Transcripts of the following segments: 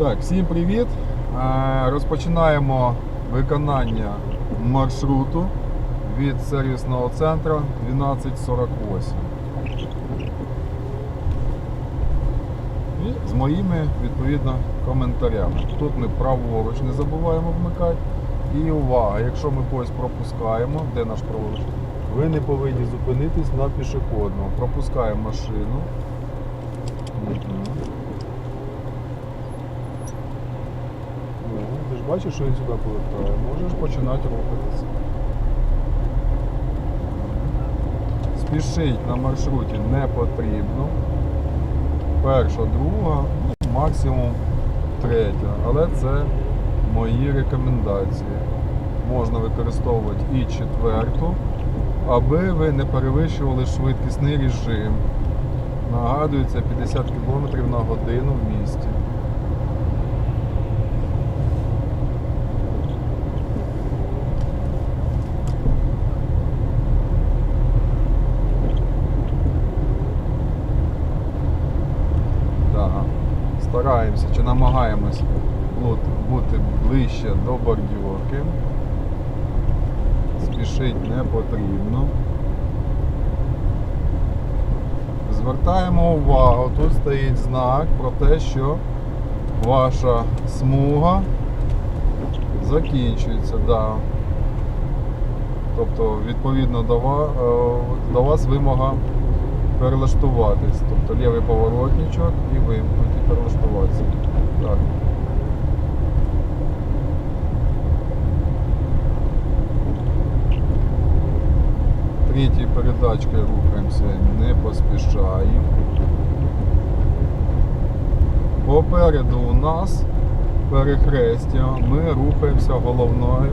Так, всім привіт! Е, Розпочинаємо виконання маршруту від сервісного центру 1248. І з моїми відповідно коментарями. Тут ми праворуч не забуваємо вмикати. І увага, якщо ми когось пропускаємо, де наш праворуч, ви не повинні зупинитись на пішохідному. Пропускаємо машину. Мгм. Ну, ти ж бачиш, що він сюди повертає. Можеш починати рухатися. Спішить на маршруті не потрібно. Перша, друга, ну, максимум третя. Але це мої рекомендації. Можна використовувати і четверту, аби ви не перевищували швидкісний режим. Нагадую, це 50 км на годину в місті. Да. Стараємося чи намагаємось бути, бути ближче до бордюрки. Спішить не потрібно. Звертаємо увагу, тут стоїть знак про те, що ваша смуга закінчується. Да. Тобто, відповідно до вас, до вас вимога перелаштуватись. Тобто лівий поворотничок і вимкнути перелаштуватися. Так. Третій передачкою рухаємося, не поспішаємо. Попереду у нас перехрестя, ми рухаємося головною.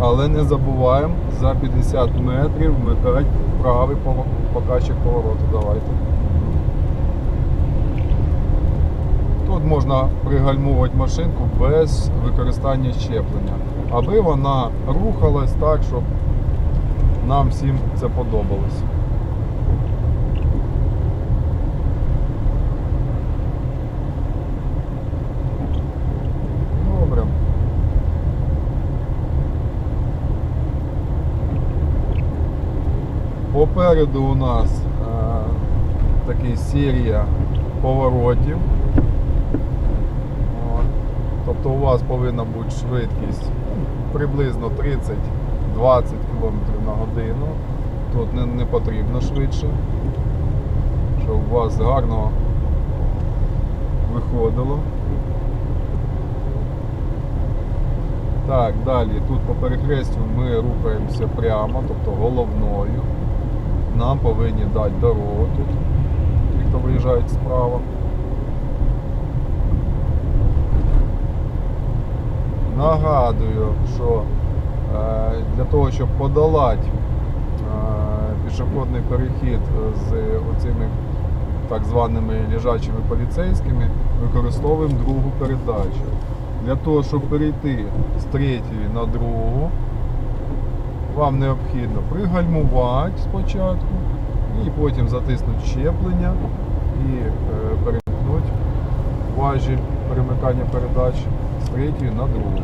Але не забуваємо за 50 метрів вмикати правий показчик повороту. Давайте. Тут можна пригальмувати машинку без використання щеплення, аби вона рухалась так, щоб нам всім це подобалось. Попереду у нас е, такий серія поворотів. Тобто у вас повинна бути швидкість приблизно 30-20 км на годину. Тут не, не потрібно швидше, щоб у вас гарно виходило. Так, далі тут по перехрестю ми рухаємося прямо, тобто головною. Нам повинні дати дорогу тут, ті, хто виїжджають справа. Нагадую, що е, для того, щоб подолати е, пішохідний перехід з оцими так званими лежачими поліцейськими, використовуємо другу передачу. Для того, щоб перейти з третьої на другу, вам необхідно пригальмувати спочатку і потім затиснути щеплення і е, перемкнути важіль перемикання передач третьої на другу.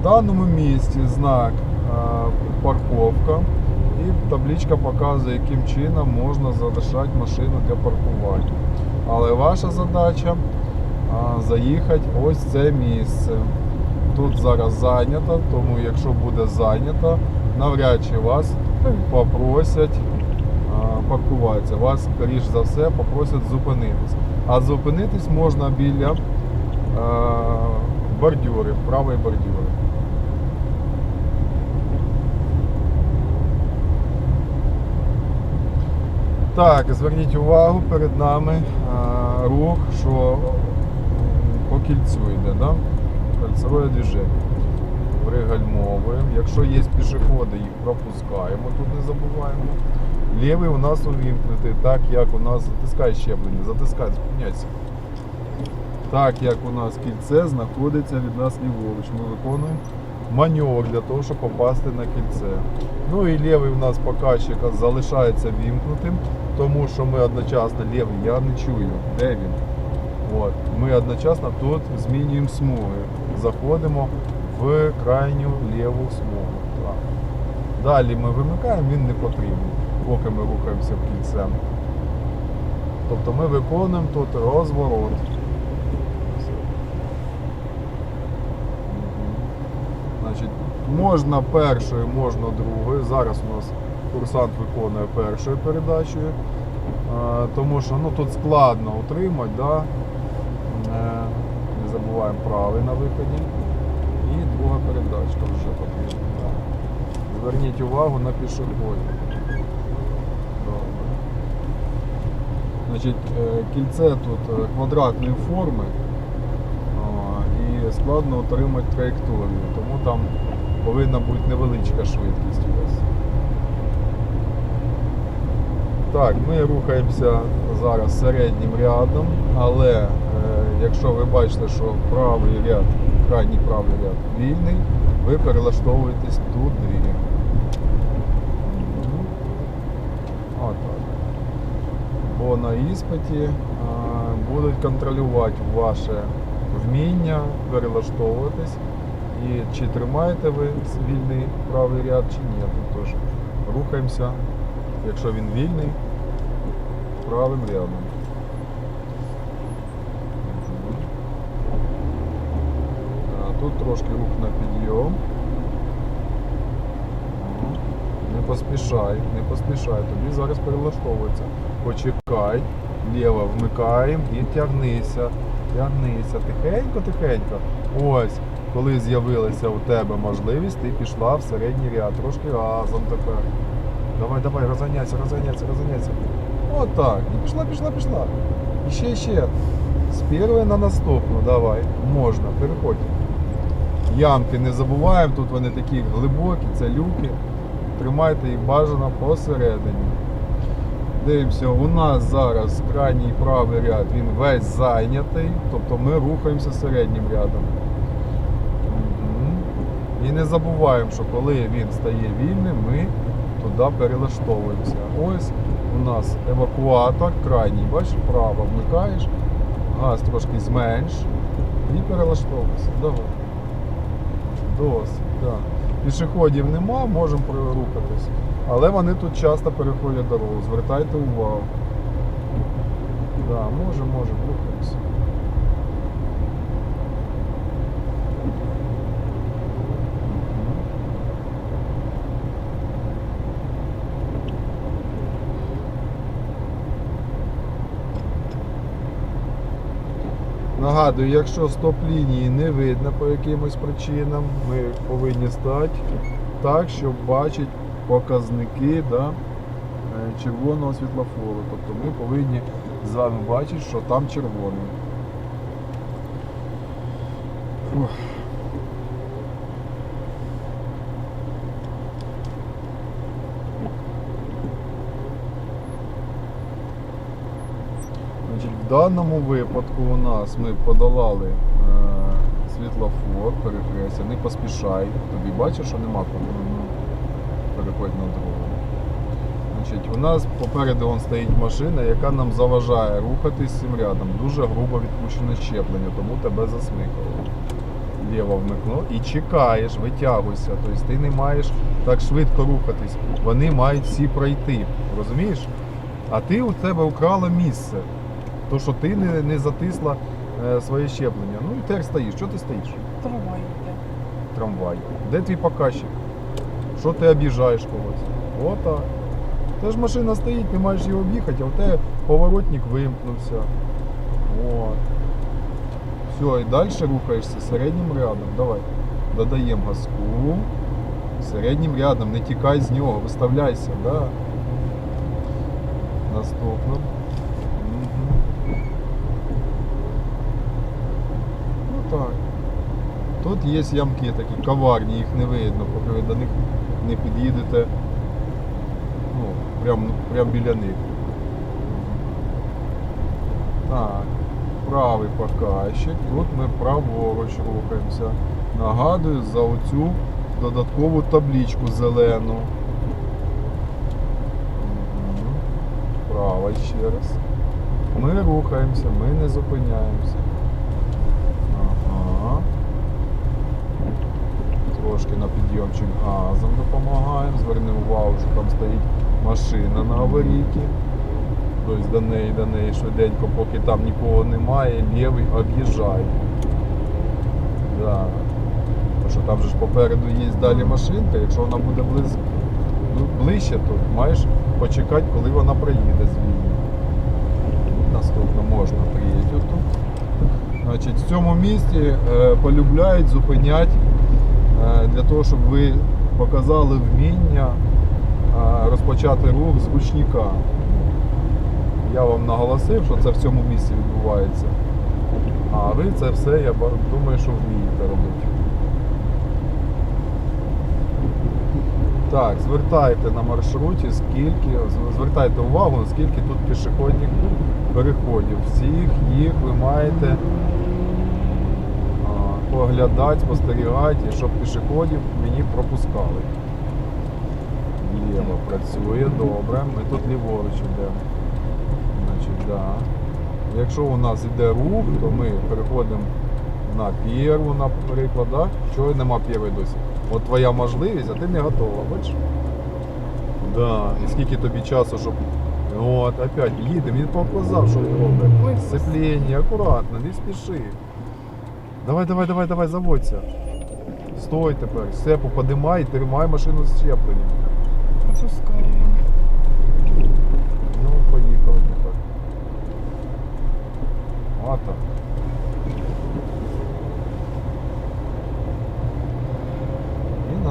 В даному місці знак е, парковка і табличка показує, яким чином можна залишати машину для паркування. Але ваша задача а, заїхати ось це місце. Тут зараз зайнято, тому якщо буде зайнято, навряд чи вас попросять паркуватися. Вас, скоріш за все, попросять зупинитись. А зупинитись можна біля а, бордюри, правої бордюри. Так, зверніть увагу, перед нами а, рух, що по кільцю йде, да? кольцеве движення. Пригальмовуємо. Якщо є пішоходи, їх пропускаємо, тут не забуваємо. Лівий у нас увімкнутий, так як у нас затискай щеплення, затискай, зупиняйся. Так як у нас кільце знаходиться від нас ліворуч. Ми виконуємо маневр для того, щоб попасти на кільце. Ну і лівий у нас показчик залишається вімкнутим, тому що ми одночасно лівий, я не чую, де він. От. Ми одночасно тут змінюємо смуги. Заходимо в крайню ліву смугу. Так. Далі ми вимикаємо, він не потрібен, поки ми рухаємося в кільцем. Тобто ми виконуємо тут розворот. Значить, можна першою, можна другою. Зараз у нас курсант виконує першою передачею, Е, тому що ну, тут складно утримати, да? Е, не забуваємо правий на виході. І друга передачка вже потрібна. Зверніть увагу на пішоходів. Добре. Значить, е, кільце тут е, квадратної форми і складно отримати траєкторію, тому там повинна бути невеличка швидкість у вас. Так, ми рухаємося зараз середнім рядом, але е, якщо ви бачите, що правий ряд, крайній правий ряд вільний, ви перелаштовуєтесь туди. Мгм. Отак. Бо на іспиті е, будуть контролювати ваше вміння перелаштовуватись і чи тримаєте ви вільний правий ряд, чи ні. Тож рухаємося, якщо він вільний, правим рядом. Тут трошки рух на підйом. Мгм. Не поспішай, не поспішай, тобі зараз перелаштовується. Почекай, ліво вмикаємо і тягнися, тягнися. Тихенько, тихенько. Ось, коли з'явилася у тебе можливість, ти пішла в середній ряд. Трошки разом тепер. Давай, давай, розганяйся, розганяйся, розганяйся. Отак. І пішла, пішла, пішла. І ще, ще. З першої на наступну, давай. Можна, переходь. Ямки не забуваємо, тут вони такі глибокі, це люки. Тримайте їх бажано посередині. Дивимося, у нас зараз крайній правий ряд, він весь зайнятий, тобто ми рухаємося середнім рядом. І не забуваємо, що коли він стає вільним, ми туди перелаштовуємося. Ось у нас евакуатор крайній, бачиш, вправо вмикаєш, газ трошки зменш і перелаштовуйся. Давай. Досить, так. Пішоходів нема, можемо прорухатись. Але вони тут часто переходять дорогу. Звертайте увагу. Да, може, може, рухаємося. Нагадую, якщо стоп-лінії не видно по якимось причинам, ми повинні стати так, щоб бачити показники да, е, червоного світлофору. Тобто ми повинні з вами бачити, що там червоний. Фух. Значить, в даному випадку у нас ми подолали е, світлофор, перехрестя, не поспішай. Тобі бачиш, що нема кому. Переходь на дорогу. Значить, у нас попереду он стоїть машина, яка нам заважає рухатись цим рядом. Дуже грубо відпущене щеплення, тому тебе засмикало. Ліво вмикно і чекаєш, витягуйся. Тобто ти не маєш так швидко рухатись. Вони мають всі пройти. Розумієш? А ти у тебе украла місце. То, що ти не, не затисла е, своє щеплення. Ну і тепер стоїш. Що ти стоїш? Трамвай йде. Трамвай. Де твій показчик? Що ти об'їжджаєш когось? Отак. Та ж машина стоїть, ти маєш її об'їхати, а в тебе поворотник вимкнувся. От. Все, і далі рухаєшся середнім рядом. Давай. Додаємо газку. Середнім рядом, не тікай з нього, виставляйся, да. Наступно. Мгм. Ну так. Тут є ямки такі коварні, їх не видно, поки ви до них не під'їдете. Ну, прям, прям біля них. Так, правий показчик. Тут ми праворуч рухаємося. Нагадую за оцю додаткову табличку зелену. Мгм. Право ще раз. Ми рухаємося, ми не зупиняємося. Трошки на підйомчик газом допомагаємо. Зверни увагу, що там стоїть машина на аварійці. Тобто до неї, до неї швиденько, поки там нікого немає, лівий об'їжджає. Да. Тому що там же ж попереду є далі машинка, якщо вона буде близ... ну, ближче, то маєш почекати, коли вона проїде звільно. Наступно можна приїхати тут. Значить, в цьому місті е, полюбляють зупиняти е, для того, щоб ви показали вміння е, розпочати рух з ручника. Я вам наголосив, що це в цьому місці відбувається. А ви це все, я думаю, що вмієте робити. Так, звертайте на маршруті, скільки, звертайте увагу, скільки тут пішохідних переходів. Всіх їх ви маєте поглядати, спостерігати, щоб пішоходів мені пропускали. Ліво працює, добре. Ми тут ліворуч йдемо. Значить, да. Якщо у нас йде рух, то ми переходимо на перву, наприклад, да? чого нема первої досі. От твоя можливість, а ти не готова, бачиш? Да. І скільки тобі часу, щоб. От, опять їдемо, він показав, що робить. Сцеплення, акуратно, не спіши. Давай, давай, давай, давай, заводься. Стой тепер, сепу подимай і тримай машину з щепленням. Опускаю. Ну, поїхали тепер. Мата. І.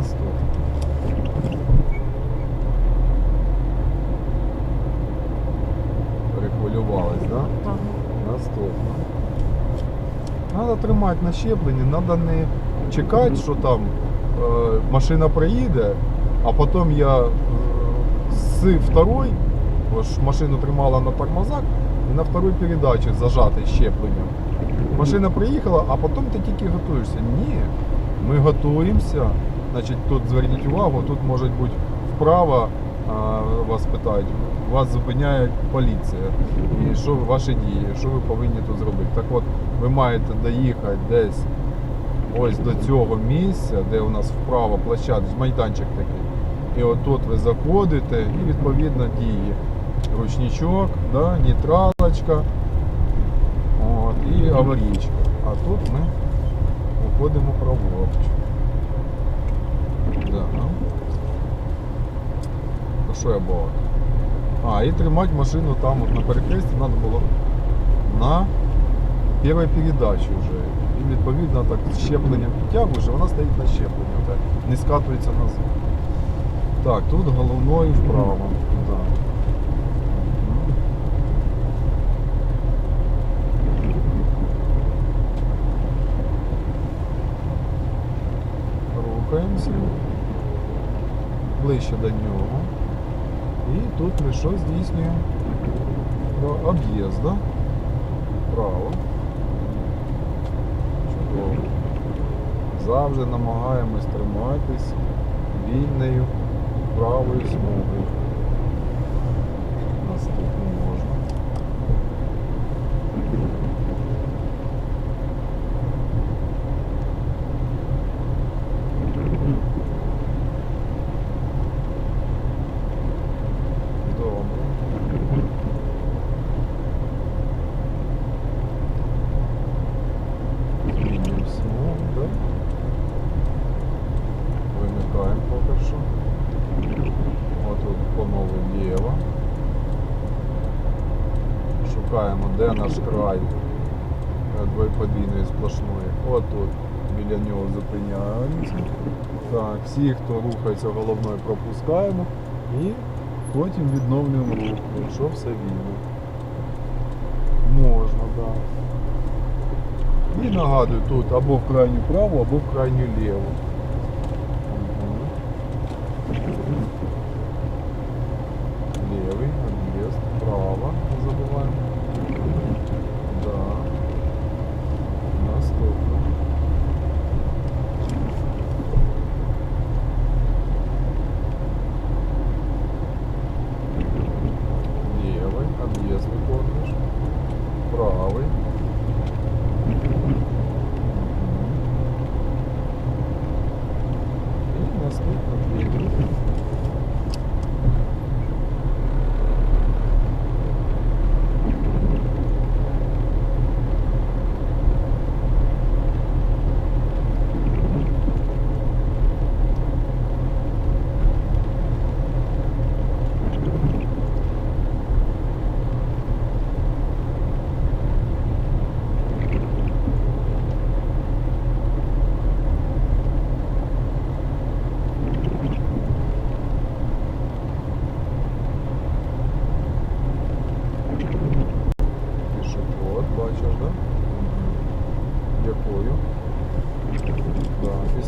Перехвилювались, так? Да? Ага. Наступно. Тримати на щепленні, треба не чекати, що там е, машина проїде, а потім я е, з второй, машину тримала на тормозах, і на второй передачі зажатий щепленням. Машина приїхала, а потім ти тільки готуєшся. Ні, ми готуємося. Значить, тут зверніть увагу, тут може бути вправо, а, вас питають, вас зупиняє поліція. І що ваші дії, що ви повинні тут зробити? Так от, ви маєте доїхати десь ось до цього місця, де у нас вправо площадка, майданчик такий. І отут ви заходите і відповідно дії. Ручничок, да, нейтралочка от, і аварійка. А тут ми уходимо праворуч. Да. А що я бав? А, і тримати машину там от на перехресті треба було на першій передачі вже. І відповідно так щепленням підтягуєш, вона стоїть на щепленні, так, не скатується назад. Так, тут головною вправо. Да. Рухаємося ближче до нього. І тут ми що здійснюємо? Об'їзд, да? Право. Чудово. Завжди намагаємось триматись вільною правою смугою. Наступну можна. Добре. Змінюємо смугу, да? Вимикаємо поки що. От тут знову ліво. Шукаємо, де наш край е, двоподвійної сплошної. От тут біля нього зупиняємося. Так, всі, хто рухається головною, пропускаємо і потім відновлюємо рух, якщо все вільно. Можна, так. Да. І нагадую, тут або в крайню праву, або в крайню ліву. Мгм. Левый, объезд, право, не забываем. Да.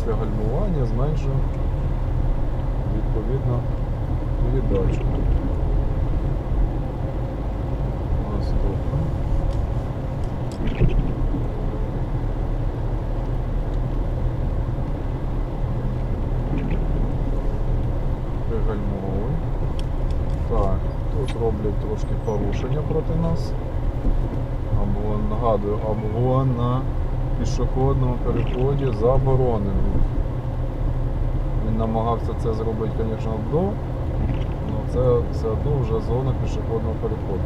це гальмування зменшує відповідно передачу. Наступно. Пригальмовуємо. Так, тут роблять трошки порушення проти нас. Або нагадую, або на пішохідному переході заборонено. Він намагався це зробити, звісно, до, але це все одно вже зона пішохідного переходу.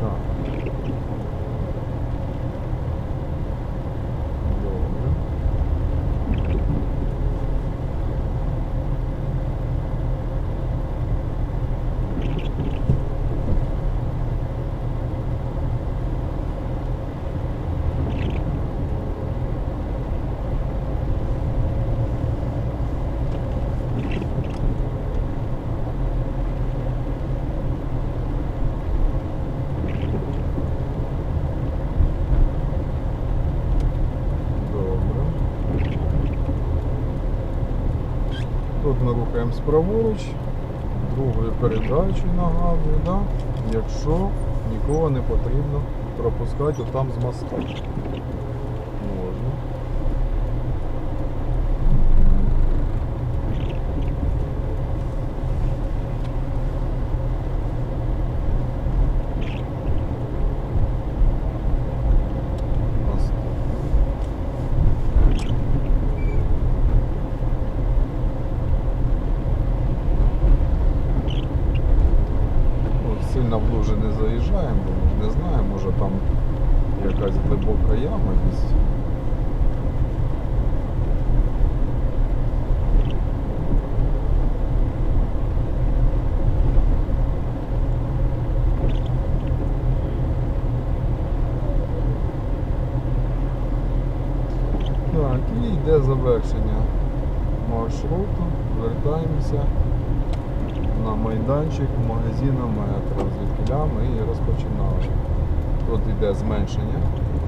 Так. Добре. Добре. Ми рухаємось праворуч, другою передачею нагадую, да? якщо нікого не потрібно пропускати отам з моста. Можна. Наступно. Ну, Сильно в лужи не заїжджаємо, не знаю, може там якась глибока яма десь. Так, і йде завершення маршруту. Вертаємося на майданчик магазина метро, звідки ми і розпочинали. Тут йде зменшення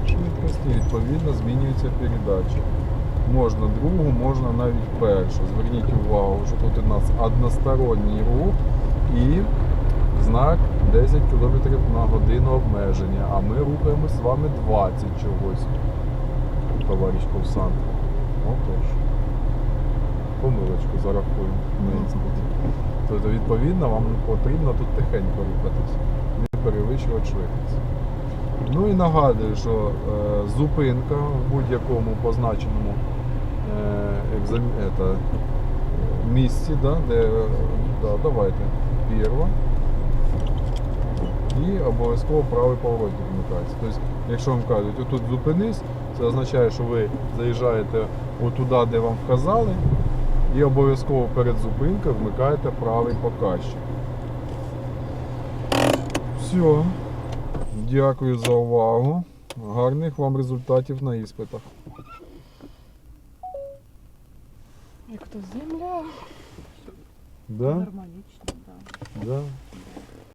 швидкості, відповідно змінюється передача. Можна другу, можна навіть першу. Зверніть увагу, що тут у нас односторонній рух і знак 10 км на годину обмеження, а ми рухаємось з вами 20 чогось, товариш курсант. Отож. Помилочку зарахуємо. Тобто, відповідно, вам потрібно тут тихенько рухатись, не перевищувати швидкість. Ну і нагадую, що е, зупинка в будь-якому позначеному е, екзам... е, місці, да, де е, да, давайте перва. І обов'язково правий поворот вмикається. Тобто, якщо вам кажуть, отут зупинись, це означає, що ви заїжджаєте отуди, де вам вказали, і обов'язково перед зупинкою вмикаєте правий показчик. Все. Дякую за увагу. Гарних вам результатів на іспитах. Як то земля, Да? гармонічно, так. Да.